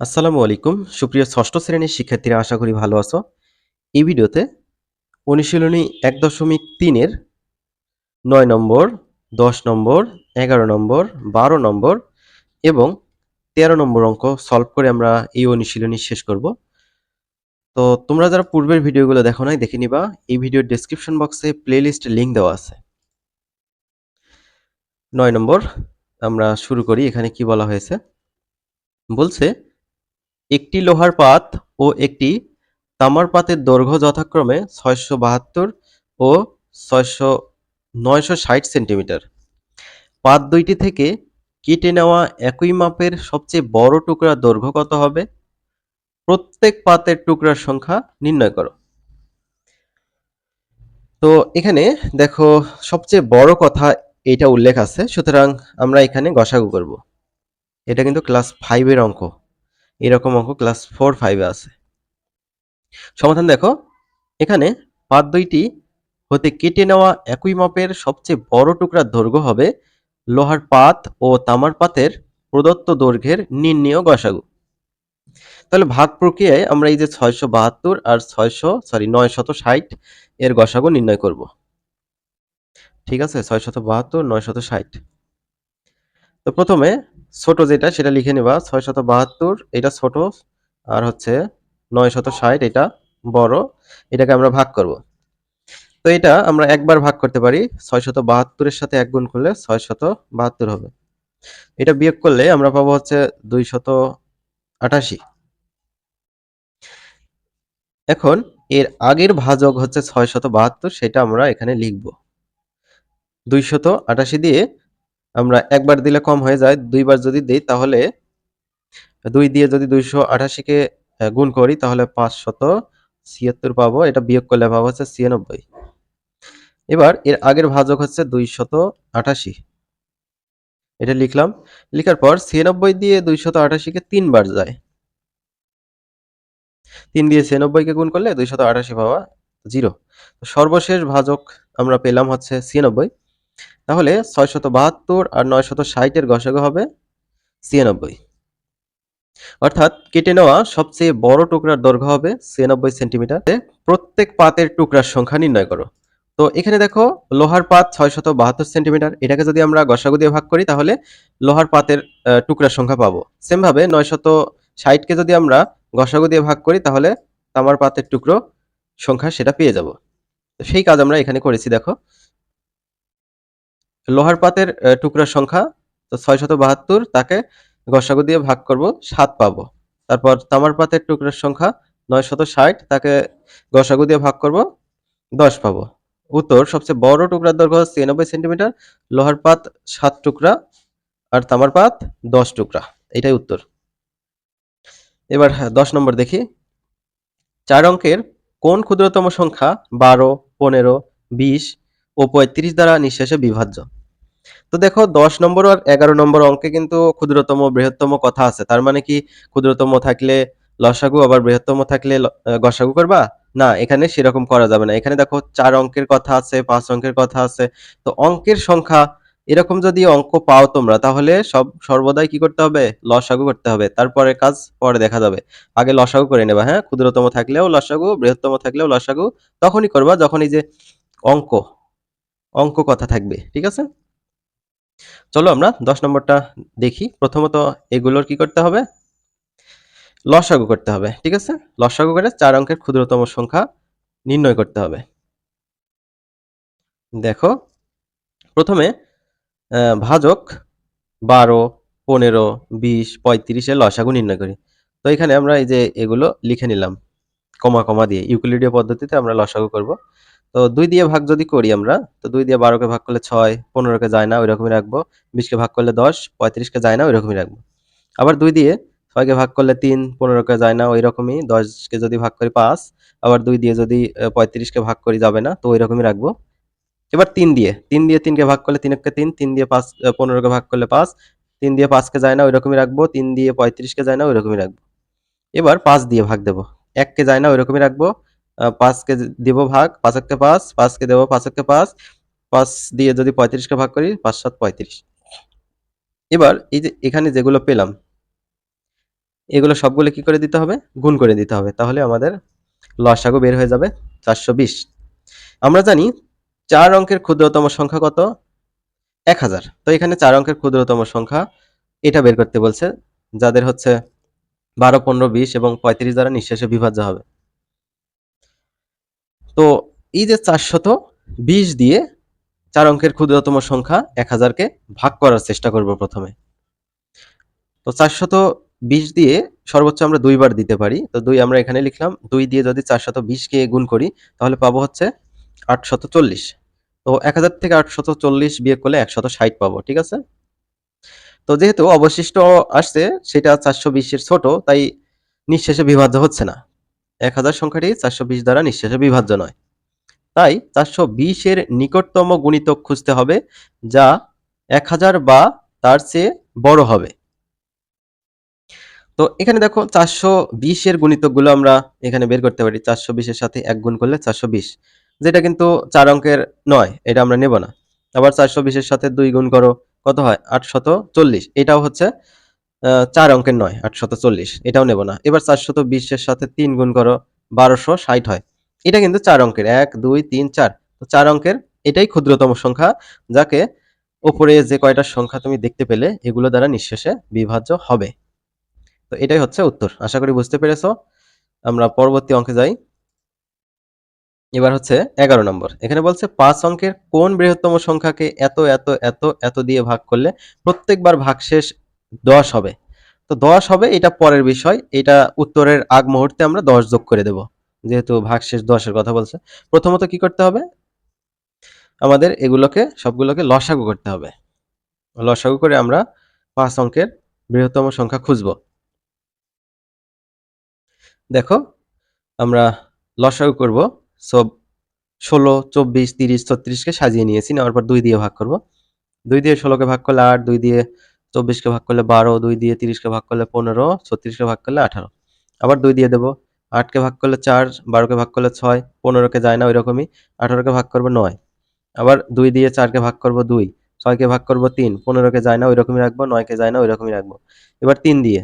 আসসালামু আলাইকুম। সুপ্রিয় ষষ্ঠ শ্রেণির শিক্ষার্থীরা, আশা করি ভালো আছো। এই ভিডিওতে অনুশীলনী এক দশমিক তিনের নয় নম্বর, দশ নম্বর, এগারো নম্বর, বারো নম্বর এবং তেরো নম্বর অঙ্ক সলভ করে আমরা এই অনুশীলনী শেষ করব। তো তোমরা যারা পূর্বের ভিডিওগুলো দেখো নাই, দেখে নিবা, এই ভিডিওর ডেসক্রিপশন বক্সে প্লেলিস্ট লিঙ্ক দেওয়া আছে। নয় নম্বর, আমরা শুরু করি, এখানে কি বলা হয়েছে? বলছে একটি লোহার পাত ও একটি তামার পাতের দৈর্ঘ্য যথাক্রমে ছয়শো বাহাত্তর ও ছয়শো নয়শো ষাট সেন্টিমিটার। পাত দুইটি থেকে কেটে নেওয়া একই মাপের সবচেয়ে বড় টুকরা দৈর্ঘ্য কত হবে? প্রত্যেক পাতের টুকরার সংখ্যা নির্ণয় করো। তো এখানে দেখো, সবচেয়ে বড় কথা এটা উল্লেখ আছে, সুতরাং আমরা এখানে গসাগু করব। এটা কিন্তু ক্লাস ফাইভের অঙ্ক। এরকম অঙ্ক ক্লাস ফোর ফাইভে আছে। সমাধান দেখো। এখানে পাত দুইটি হতে কেটে নেওয়া একই মাপের সবচেয়ে বড় টুকরার দৈর্ঘ্য হবে লোহার পাত ও তামার পাতের প্রদত্ত দৈর্ঘ্যের নির্ণেয় গসাগু। তাহলে ভাগ প্রক্রিয়ায় আমরা এই যে ছয়শো বাহাত্তর আর ছয়শো সরি নয় শত ষাট এর গসাগু নির্ণয় করব। ঠিক আছে? ছয় শত বাহাত্তর নয় শত ষাট। তো প্রথমে ছোট যেটা, সেটা লিখে নেবা। ছয় শত বাহাত্তর, এটা ছোট। আর হচ্ছে নয় শত ষাট, এটা বড়। এটাকে আমরা ভাগ করব। তো এটা আমরা একবার ভাগ করতে পারি। ছয় শত বাহাত্তরের সাথে এক গুণ করলে ছয় শত বাহাত্তর হবে। এটা বিয়োগ করলে আমরা পাবো হচ্ছে দুই শত আটাশি। এখন এর আগের ভাজক হচ্ছে ছয় শত বাহাত্তর, সেটা আমরা এখানে লিখব। দুই শত আটাশি দিয়ে আমরা একবার দিলে কম হয়ে যায়, দুইবার যদি দিই তাহলে দুই দিয়ে যদি দুইশো আঠাশিকে গুণ করি তাহলে পাঁচশত ছিয়াত্তর পাবো, এটা বিয়োগ করলে পাবো হচ্ছে ছিয়ানব্বই। এবার এর আগের ভাজক হচ্ছে দুইশত আঠাশি। এটা লিখলাম, লিখার পর ছিয়ানব্বই দিয়ে দুইশত আঠাশিকে তিনবার যায়। তিন দিয়ে ছিয়ানব্বইকে গুণ করলে দুইশত আঠাশি পাওয়া জিরো। সর্বশেষ ভাজক আমরা পেলাম হচ্ছে ছিয়ানব্বই। তাহলে ছয়শত বাহাত্তর আর নয়শত ষাটের গসাগু হবে ছিয়ানব্বই। অর্থাৎ কেটে নেওয়া সবচেয়ে বড় টুকরার দৈর্ঘ্য হবে ছিয়ানব্বই সেন্টিমিটার। প্রত্যেক পাতের টুকরার সংখ্যা নির্ণয় করো। তো এখানে দেখো, লোহার পাত ছয় শত বাহাত্তর সেন্টিমিটার। এটাকে যদি আমরা গসাগু দিয়ে ভাগ করি, তাহলে লোহার পাতের টুকরার সংখ্যা পাবো। সেম ভাবে নয় শত ষাটকে যদি আমরা গসাগু দিয়ে ভাগ করি, তাহলে তামার পাতের টুকরো সংখ্যা সেটা পেয়ে যাব। সেই কাজ আমরা এখানে করেছি, দেখো। লোহার পাতের টুকরার সংখ্যা, তো ছয় বাহাত্তর তাকে গসাগু দিয়ে ভাগ করব, সাত পাবো। তারপর তামার পাতের টুকরার সংখ্যা নয় ষাট তাকে গসাগু দিয়ে ভাগ করব, দশ পাবো। উত্তর, সবচেয়ে বড় টুকরার দৈর্ঘ্য ছিয়ানব্বই সেন্টিমিটার, লোহার পাত সাত টুকরা, আর তামার পাত দশ টুকরা, এটাই উত্তর। এবার দশ নম্বর দেখি। চার অঙ্কের কোন ক্ষুদ্রতম সংখ্যা বারো, পনেরো, বিশ ও পঁয়ত্রিশ দ্বারা নিঃশেষে বিভাজ্য? তো দেখো, দশ নম্বর আর এগারো নম্বর অঙ্কে কিন্তু ক্ষুদ্রতম, বৃহত্তম কথা আছে। তার মানে কি, ক্ষুদ্রতম থাকলে লসাগু, আবার বৃহত্তম থাকলে গসাগু করবা? না, এখানে সেরকম করা যাবে না। এখানে দেখো, চার অঙ্কের কথা আছে, পাঁচ অঙ্কের কথা আছে। তো অঙ্কের সংখ্যা, এরকম যদি অঙ্ক পাও তোমরা, তাহলে সব, সর্বদাই কি করতে হবে? লসাগু করতে হবে। তারপরে কাজ পরে দেখা যাবে। আগে লসাগু করে নেবা হ্যাঁ? ক্ষুদ্রতম থাকলেও লসাগু, বৃহত্তম থাকলেও লসাগু। তখনই করবা যখন এই যে অঙ্ক অঙ্ক কথা থাকবে, ঠিক আছে? চলো আমরা দশ নম্বরটা দেখি। প্রথমত এগুলোর কি করতে হবে? লসাগু করতে হবে, ঠিক আছে? লসাগু করে চার অঙ্কের ক্ষুদ্রতম সংখ্যা নির্ণয় করতে হবে। দেখো, প্রথমে ভাজক বারো, পনেরো, বিশ, পঁয়ত্রিশে লসাগু নির্ণয় করি। তো এখানে আমরা এই যে এগুলো লিখে নিলাম, কমা কমা দিয়ে। ইউক্লিডীয় পদ্ধতিতে আমরা লসাগু করব। তো দুই দিয়ে ভাগ যদি করি আমরা, তো দুই দিয়ে বারোকে ভাগ করলে ছয়, পনেরোকে যায় না ওই রকমই রাখব। বিশকে ভাগ করলে দশ, পঁয়ত্রিশকে যায় না ওই রকমই রাখব। আবার দুই দিয়ে ছয়কে ভাগ করলে তিন, পনেরোকে যায় না ওই রকমই দশকে যদি ভাগ করি পাঁচ, আবার দুই দিয়ে যদি পঁয়ত্রিশকে ভাগ করি যাবে না, তো ওই রকমই রাখব। এবার তিন দিয়ে তিন দিয়ে তিনকে ভাগ করলে তিনকে তিন তিন দিয়ে পাঁচ পনেরোকে ভাগ করলে পাঁচ, তিন দিয়ে পাঁচকে যায় না ওই রকমই রাখব। তিন দিয়ে পঁয়ত্রিশকে যায় না ওই রকমই রাখব। এবার পাঁচ দিয়ে ভাগ দেবো। এককে যায় না ওই রকমই রাখব। পাঁচকে দেবো ভাগ পাঁচকে পাঁচ, পাঁচকে দেবো পাঁচকে পাঁচ পাঁচ দিয়ে যদি পঁয়ত্রিশকে ভাগ করি, পাঁচ সাত পঁয়ত্রিশ। এবার এই যে এখানে যেগুলো পেলাম, এগুলো সবগুলো কি করে দিতে হবে? গুণ করে দিতে হবে, তাহলে আমাদের লসাগু বের হয়ে যাবে চারশো বিশ। আমরা জানি চার অঙ্কের ক্ষুদ্রতম সংখ্যা কত? এক হাজার। তো এখানে চার অঙ্কের ক্ষুদ্রতম সংখ্যা এটা বের করতে বলছে, যাদের হচ্ছে বারো, পনেরো, বিশ এবং পঁয়ত্রিশ দ্বারা নিঃশেষে বিভাজ্য হবে। তো এই যে চারশত বিশ দিয়ে চার অঙ্কের ক্ষুদ্রতম সংখ্যা এক হাজারকে ভাগ করার চেষ্টা করব প্রথমে। তো চারশত বিশ দিয়ে সর্বোচ্চ আমরা দুইবার দিতে পারি। তো দুই আমরা এখানে লিখলাম, দুই দিয়ে যদি চারশত বিশকে গুণ করি, তাহলে পাবো হচ্ছে আটশত চল্লিশ। তো এক হাজার থেকে আটশত চল্লিশ বিয়োগ করলে একশত ষাট পাবো, ঠিক আছে? তো যেহেতু অবশিষ্ট আসছে, সেটা চারশো বিশের ছোট, তাই নিঃশেষে বিভাজ্য হচ্ছে না। এক হাজার সংখ্যাটি চারশো বিশ দ্বারা নিঃশেষে বিভাজ্য নয়। তাই চারশো বিশের নিকটতম গুণিতক খুঁজতে হবে, যা এক হাজার বা তার চেয়ে বড় হবে। তো এখানে দেখো চারশো বিশের গুণিতকগুলো আমরা এখানে বের করতে পারি। চারশো বিশের সাথে এক গুণ করলে চারশো বিশ। যেটা কিন্তু চার অঙ্কের নয়, এটা আমরা নেব না। আবার চারশো বিশের সাথে দুই গুণ করো, কত হয়? আটশত চল্লিশ। এটাও হচ্ছে চার অঙ্কের নয়, আটশত চল্লিশ। এটাও নেব না। এবার চারশত বিশের সাথে তিন গুণ করো, বারোশো ষাট হয়। এটা কিন্তু চার অঙ্কের। এক, দুই, তিন, চার। তো চার অঙ্কের, এটাই ক্ষুদ্রতম সংখ্যা, যাকে ওপরে যে কয়টা সংখ্যা তুমি দেখতে পেলে, এগুলো দ্বারা নিঃশেষে বিভাজ্য হবে। তো এটাই হচ্ছে উত্তর। আশা করি বুঝতে পেরেছ। আমরা পরবর্তী অঙ্কে যাই। এবার হচ্ছে এগারো নম্বর। এখানে বলছে, পাঁচ অঙ্কের কোন বৃহত্তম সংখ্যাকে এত এত এত এত দিয়ে ভাগ করলে প্রত্যেকবার ভাগশেষ দশ হবে। তো দশ হবে, এটা পরের বিষয়। এটা উত্তরের আগ মুহূর্তে আমরা দশ যোগ করে দেব, যেহেতু ভাগশেষ দশের কথা বলছে। প্রথমত কি করতে হবে? আমাদের এগুলোকে, সবগুলোকে লসাগু করতে হবে। লসাগু করে আমরা পাঁচ অঙ্কের বৃহত্তম সংখ্যা খুঁজব। দেখো, আমরা লসাগু করব সব ষোলো, চব্বিশ, তিরিশ, ছত্রিশকে সাজিয়ে নিয়েছি, নেওয়ার পর দুই দিয়ে ভাগ করব। দুই দিয়ে ষোলোকে ভাগ করলে আট, দুই দিয়ে চব্বিশকে ভাগ করলে বারো দুই দিয়ে তিরিশকে ভাগ করলে পনেরো ছত্রিশকে ভাগ করলে আঠারো আবার দুই দিয়ে দেবো আটকে ভাগ করলে চার বারোকে ভাগ করলে ছয় পনেরোকে যায় না ওই রকমই আঠারোকে ভাগ করব নয় আবার দুই দিয়ে চারকে ভাগ করব দুই ছয়কে ভাগ করব তিন পনেরোকে যায় না ওই রকমই রাখব নয়কে যায় না ওই রকমই রাখব এবার তিন দিয়ে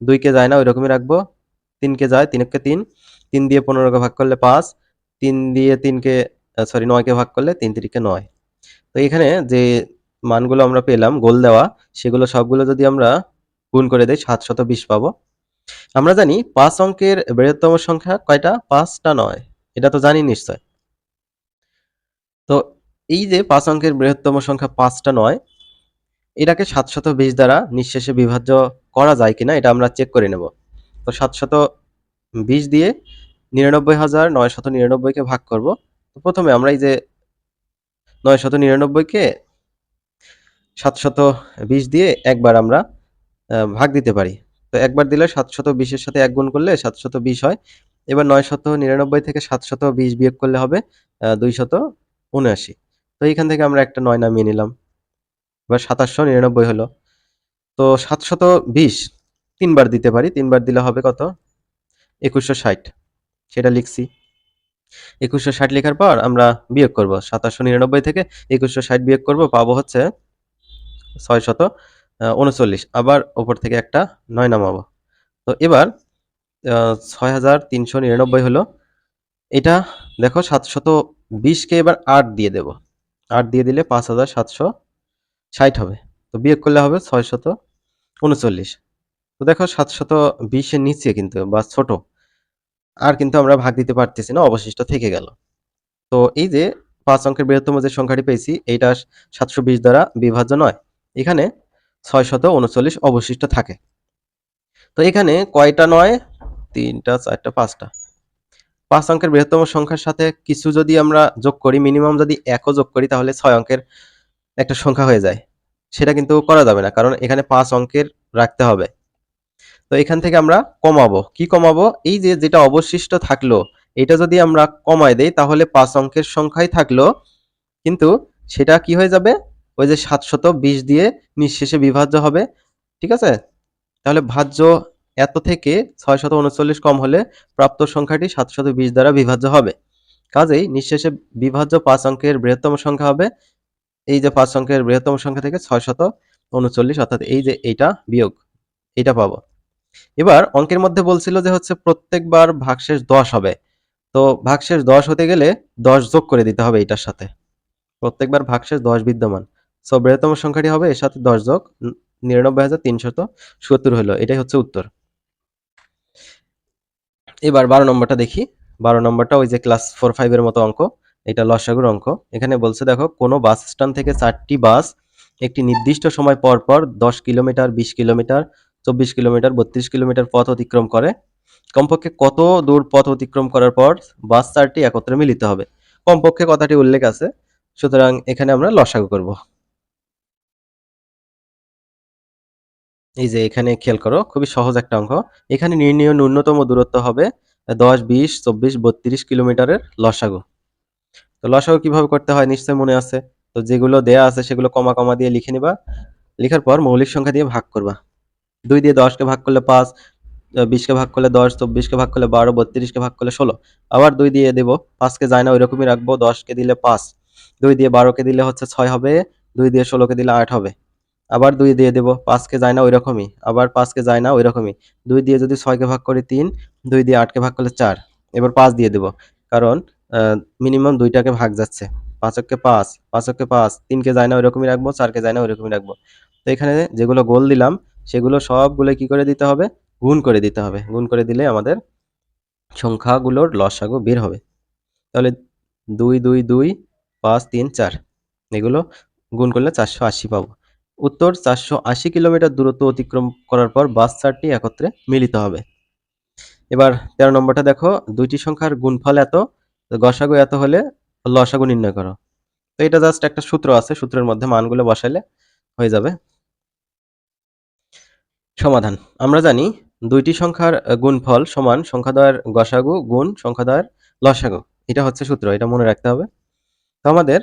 দুইকে যায় না ওই রকমই রাখব তিনকে যায় তিনকে তিন তিন দিয়ে পনেরোকে ভাগ করলে পাঁচ তিন দিয়ে তিনকে সরি নয়কে ভাগ করলে তিন তিরিকে নয় তো এখানে যে মানগুলো আমরা পেলাম, গোল দেওয়া, সেগুলো সবগুলো যদি আমরা গুণ করে দেই সাতশত বিশ পাবো। আমরা জানি পাঁচ অঙ্কের বৃহত্তম সংখ্যা কয়টা? পাঁচটা নয়। এটা তো জানি নিশ্চয়। তো এই যে পাঁচ অঙ্কের বৃহত্তম সংখ্যা পাঁচটা নয়, এটাকে সাতশত বিশ দ্বারা নিঃশেষে বিভাজ্য করা যায় কিনা, এটা আমরা চেক করে নেব। তো সাতশত বিশ দিয়ে নিরানব্বই হাজার নয়শত নিরানব্বইকে ভাগ করব। তো প্রথমে আমরা এই যে নয়শত নিরানব্বইকে সাতশত বিশ দিয়ে একবার আমরা ভাগ দিতে পারি। তো একবার দিলে সাতশত বিশের সাথে এক গুণ করলে সাতশত বিশ হয়। এবার নয়শত নিরানব্বই থেকে সাতশত বিশ বিয়োগ করলে হবে দুইশত উনআশি। তো এইখান থেকে আমরা একটা নয় নামিয়ে নিলাম। এবার সাতাশশো নিরানব্বই হলো। তো সাতশত বিশ তিনবার দিতে পারি। তিনবার দিলে হবে কত? একুশশো ষাট। সেটা লিখছি। একুশশো ষাট লেখার পর আমরা বিয়োগ করব। সাতাশশো নিরানব্বই থেকে একুশশো ষাট বিয়োগ করব। পাবো হচ্ছে ছয় শত উনচল্লিশ। আবার ওপর থেকে একটা নয় নামাবো। তো এবার ছয় হাজার তিনশো নিরানব্বই হলো। এটা দেখো সাতশত বিশকে এবার আট দিয়ে দেব। আট দিয়ে দিলে পাঁচ হাজার সাতশো ষাট হবে। তো বিয়োগ করলে হবে ছয় শত উনচল্লিশ। তো দেখো সাতশত বিশের নিচে কিন্তু, বা ছোট। আর কিন্তু আমরা ভাগ দিতে পারতেছি না, অবশিষ্ট থেকে গেল। তো এই যে পাঁচ অঙ্কের বৃহত্তম যে সংখ্যাটি পেয়েছি, এইটা সাতশো বিশ দ্বারা বিভাজ্য নয়। এখানে ছয় শত উনচল্লিশ অবশিষ্ট থাকে। তো এখানে কয়টা নয়? তিনটা, চারটা, পাঁচটা। পাঁচ অঙ্কের বৃহত্তম সংখ্যার সাথে কিছু যদি আমরা যোগ করি মিনিমাম যদি একও যোগ করি, তাহলে ছয় অঙ্কের একটা সংখ্যা হয়ে যায়। সেটা কিন্তু করা যাবে না, কারণ এখানে পাঁচ অঙ্কের রাখতে হবে। তো এখান থেকে আমরা কমাবো। কি কমাবো? এই যে যেটা অবশিষ্ট থাকল, এটা যদি আমরা কমায় দেই, তাহলে পাঁচ অঙ্কের সংখ্যাই থাকল, কিন্তু সেটা কি হয়ে যাবে? ওই যে সাতশত বিশ দিয়ে নিঃশেষে বিভাজ্য হবে, ঠিক আছে? তাহলে ভাজ্য এত থেকে ছয় শত উনচল্লিশ কম হলে প্রাপ্ত সংখ্যাটি সাতশত বিশ দ্বারা বিভাজ্য হবে। কাজেই নিঃশেষে বিভাজ্য পাঁচ অঙ্কের বৃহত্তম সংখ্যা হবে, এই যে পাঁচ অঙ্কের বৃহত্তম সংখ্যা থেকে ছয় শত উনচল্লিশ, অর্থাৎ এই যে এইটা বিয়োগ এটা পাবো। এবার অঙ্কের মধ্যে বলছিল যে হচ্ছে প্রত্যেকবার ভাগশেষ দশ হবে, তো ভাগশেষ দশ হতে গেলে দশ যোগ করে দিতে হবে এটার সাথে। প্রত্যেকবার ভাগশেষ দশ বিদ্যমান। সো বৃহত্তম সংখ্যাটি হবে এর সাথে দশ যোগ নিরানব্বই হাজার তিনশত সত্তর হলো। এটাই হচ্ছে উত্তর। এবার বারো নম্বরটা দেখি। বারো নম্বরটা ওই যে ক্লাস ফোর ফাইভের মতো অঙ্ক। এটা লসাগুর অঙ্ক। এখানে বলছে, দেখো, কোনো বাস স্ট্যান্ড থেকে চারটি বাস একটি নির্দিষ্ট সময় পর পর দশ কিলোমিটার, বিশ কিলোমিটার, চব্বিশ কিলোমিটার, বত্রিশ কিলোমিটার পথ অতিক্রম করে। কমপক্ষে কত দূর পথ অতিক্রম করার পর বাস চারটি একত্রে মিলিত হবে। কমপক্ষে কথাটি উল্লেখ আছে। সুতরাং এখানে আমরা লসাগু করব। এই যে এখানে খেয়াল করো, খুবই সহজ একটা অঙ্ক। এখানে নির্ণীয় ন্যূনতম দূরত্ব হবে দশ, বিশ, চব্বিশ, বত্রিশ কিলোমিটারের লসাগু। তো লসাগু কীভাবে করতে হয় নিশ্চয়ই মনে আছে? তো যেগুলো দেয়া আছে সেগুলো কমা কমা দিয়ে লিখে নিবা। লেখার পর মৌলিক সংখ্যা দিয়ে ভাগ করবা। দুই দিয়ে দশকে ভাগ করলে পাঁচ বিশকে ভাগ করলে দশ চব্বিশকে ভাগ করলে বারো বত্রিশকে ভাগ করলে ষোলো। আবার দুই দিয়ে দেবো পাঁচকে যায় না, ওইরকমই রাখব দশকে দিলে পাঁচ। দুই দিয়ে বারোকে দিলে হচ্ছে ছয় হবে, দুই দিয়ে ষোলোকে দিলে আট হবে। আবার দুই দিয়ে দেবো পাঁচকে যায় না ওইরকমই, আবার পাঁচকে যায় না ওইরকমই। দুই দিয়ে যদি ছয়কে ভাগ করি তিন, দুই দিয়ে আটকে ভাগ করলে চার। এবার পাঁচ দিয়ে দেবো, কারণ মিনিমাম দুইটাকে ভাগ যাচ্ছে। পাঁচককে পাঁচ পাঁচককে পাঁচ তিনকে যায় না ওইরকমই রাখব চারকে যায় না ওইরকমই রাখব। তো এখানে যেগুলো গোল দিলাম, সেগুলো সবগুলো কি করে দিতে হবে? গুণ করে দিতে হবে। গুণ করে দিলে আমাদের সংখ্যাগুলোর লসাগু বের হবে। তাহলে দুই দুই দুই, পাঁচ, তিন, চার, এগুলো গুণ করলে চারশো আশি পাবো। উত্তর চারশো আশি কিলোমিটার দূরত্ব অতিক্রম করার পর বাস চারটি একত্রে মিলিত হবে। এবার তেরো নম্বরটা দেখো, দুইটি সংখ্যার গুণফল এত গসাগু এত হলে লসাগু নির্ণয় করো। তো এটা জাস্ট একটা সূত্র আছে, সূত্রের মধ্যে মানগুলো বসাইলে হয়ে যাবে। সমাধান, আমরা জানি দুইটি সংখ্যার গুণফল সমান সংখ্যাদ্বয়ের গসাগু গুণ সংখ্যাদ্বয়ের লসাগু। এটা হচ্ছে সূত্র, এটা মনে রাখতে হবে। তো আমাদের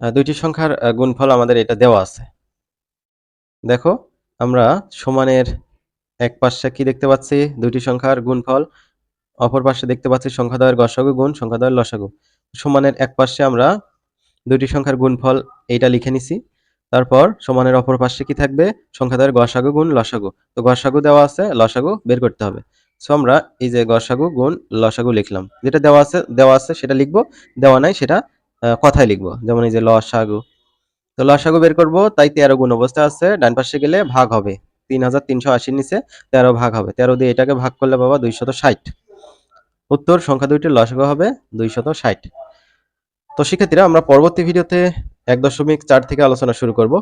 দুইটি সংখ্যার গুণফল আমাদের এটা দেওয়া আছে। দেখো, আমরা সমানের এক পাশে কি দেখতে পাচ্ছি? দুইটি সংখ্যার গুণফল, অপর পাশে দেখতে পাচ্ছি সংখ্যাদ্বয়ের গসাগু গুণ, সংখ্যাদ্বয়ের লসাগু। সমানের এক পাশে আমরা দুইটি সংখ্যার গুণফল, এইটা লিখে নিছি। তারপর সমানের অপর পাশে কি থাকবে? সংখ্যাদ্বয়ের গসাগু গুণ, লসাগু। তো গসাগু দেওয়া আছে, লসাগু বের করতে হবে। সো আমরা এই যে গসাগু গুণ, লসাগু লিখলাম। যেটা দেওয়া আছে দেওয়া আছে সেটা লিখব, দেওয়া নাই সেটা কথায় লিখব। যেমন এই যে লসাগু। তো লসাগু বের করব। তাই তেরো গুণ অবস্থা আছে, ডান পাশে গেলে ভাগ হবে। তিন হাজার তিনশো আশির নিচে তেরো ভাগ হবে। তেরো দিয়ে এটাকে ভাগ করলে বাবা দুইশত ষাট। উত্তর, সংখ্যা দুইটির লসাগু হবে দুইশত ষাট। তো শিক্ষার্থীরা, আমরা পরবর্তী ভিডিওতে এক দশমিক চার থেকে আলোচনা শুরু করব।